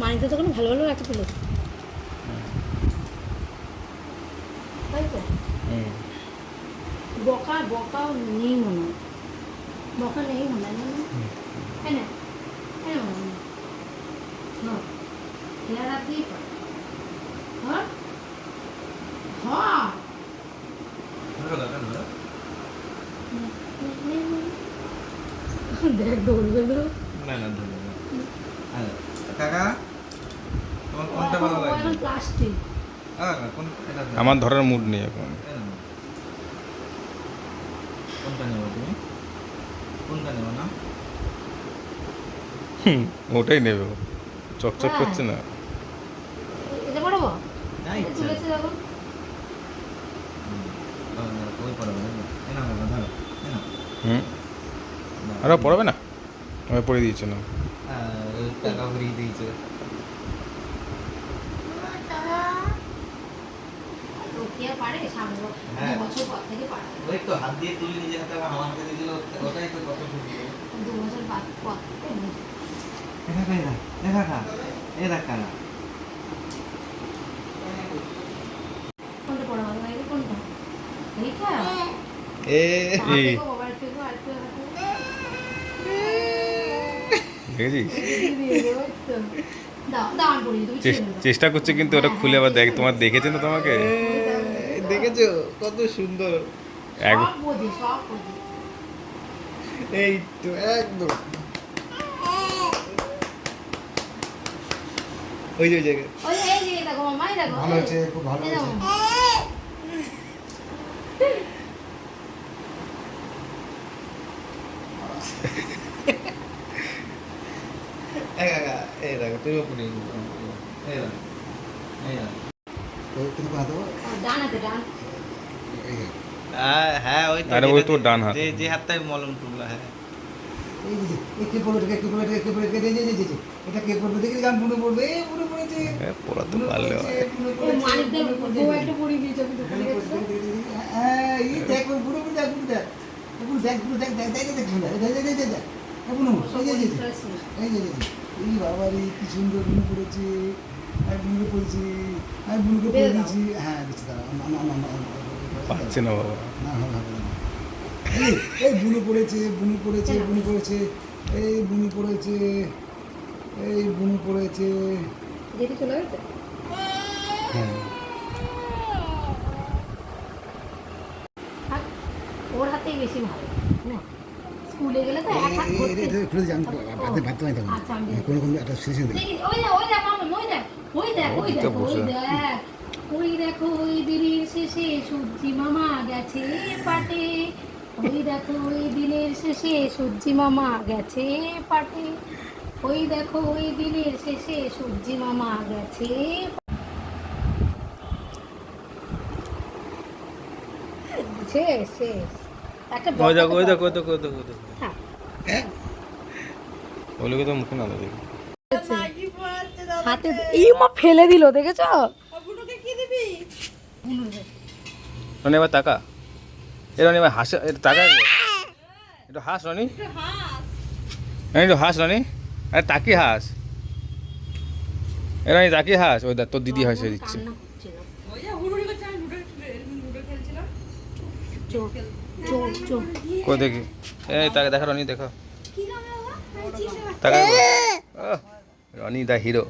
মানিতে তখন ভালো ভালো রাখতে তুলে তাই তো? হুম বকা বকাও নেই মনে হয়। বকা নেই মনে হয়। হ্যাঁ না। হ্যাঁ মনে হয় রাখতেই পারে হ্যাঁ হ্যাঁ দেখ দৌড়বে না না ধরবে হ্যাঁ কাকা তোমার কোনটা ভালো লাগে প্লাস্টিক কাকা কোন এটা দাও। আমার ধরার মুড নেই এখন। কোনটা নেব তুমি? কোনটা নেব না? হুম, ওটাই নেবে। চকচক হ্যাঁ। করছে না। এটা পড়াবো? ইচ্ছা। হুম। আরে পড়বে না? আমি পড়ে দিয়েছি না ওই টাকা ঘুরিয়ে দিয়েছে ওই তো হাত দিয়ে তুলে নিজে হাতে আমার হাতে দিল ওটাই তো কত দু বছর পর দেখা কাকা দেখা কাকা এ দেখা না কোনটা পড়া ভালো লাগে কোনটা এইটা এ তার এই। থেকেও বাবার থেকেও আর একটু হাতে। দেখেছিস। চেষ্টা করছে কিন্তু ওটা খুলে আবার দেখ তোমার দেখেছে না তোমাকে? দেখেছ? কত সুন্দর। এই তো একদম। ওই যে ওই জায়গায়। ওই এই যে দেখো মামাই দেখো। ভালো হয়েছে, খুব ভালো এই দেখো। এই কাকা এই দেখো তুইও পুরি এই দেখো এই দেখো ওই কিন্তু কথা দেবো আর ডান হাতে ডান এই যে, হ্যাঁ, হ্যাঁ ওই তো আরে ওই যেটা- তোর ডান হাত। যে যে হাতটাই মলম টুকলা হ্যাঁ এই যে, এই কে পড়বে এটা কে পড়বে এটা কে পড়বে এটা এই যে, এই যে, এই যে, এটা কে পড়বে দেখি গান পুরো পড়বে এই পুরো পড়েছে এ, পড়া তো পুরো পারলে পড়েছে, হয়। পুরো ওই পড়েছে, মানিকদের পুরো পড়েছে। বউ একটা পড়িয়ে দিয়েছে আমি তো পুরো পড়েছে, দেখি, দেখি, দেখি, দেখি। হ্যাঁ, এই দেখ ওই পুরো পুরো দেখ পুরো দেখ পুরো দেখ পুরো দেখ দেখ দেখ দেখ শুনে এই দেখ দেখ দেখ দেখ এই বুনু, এই যে, এই যে, এই যে, এই যে, এই বাবা রে কি সুন্দর বুনু পড়েছে আর বুনুকে পড়েছি আমি বুনুকে পড়ে দিয়েছি হ্যাঁ দিচ্ছি দাঁড়া পাচ্ছে না বাবা না না এই, এই বুনু পড়েছে বুনু পড়েছে বুনু পড়েছে এই বুনু পড়েছে এই বুনু পড়েছে চলে গেছে হ্যাঁ ওর হাতেই বেশি ভালো না স্কুলে গেলে তো এক হাত এই- এই- ধরতে এটা খুলে দিই, আমি ভাতে ভাত পাই তখন আমি দিচ্ছি। কোনো কোনো একটা শেষে দেখি, ওই দেখ ওই দেখ মামা ওই দেখ ওই দেখ ওই দেখ ওই দেখ ওই দেখো ওই দিনের শেষে সূর্যি মামা গেছে পাটে। ওই দেখো ওই দিনের শেষে সূর্যি মামা গেছে পাটে। ওই দেখো ওই দিনের শেষে সূর্যি মামা গেছে শেষ শেষ। একটা ওই দেখ ওই দেখ ওই দেখ ওই দেখ ওই দেখ। ওগুলোকে তো মুখে না দেখি। হাতে এই মা ফেলে দিল দেখেছ? রনি এবার তাকা। এ রনি এবার হাসে এটা তাকা একবার। একটু হাস রনি। রনি একটু হাস রনি। আরে তাকি হাস। এ রনি তাকি হাস। ওই তোর দিদি হাসে দিচ্ছে। কান্না করছে না। চোখ চোখ চোখ কো দেখি? এই তাকে দেখা রনি দেখো। তাকা রনি দা হিরো।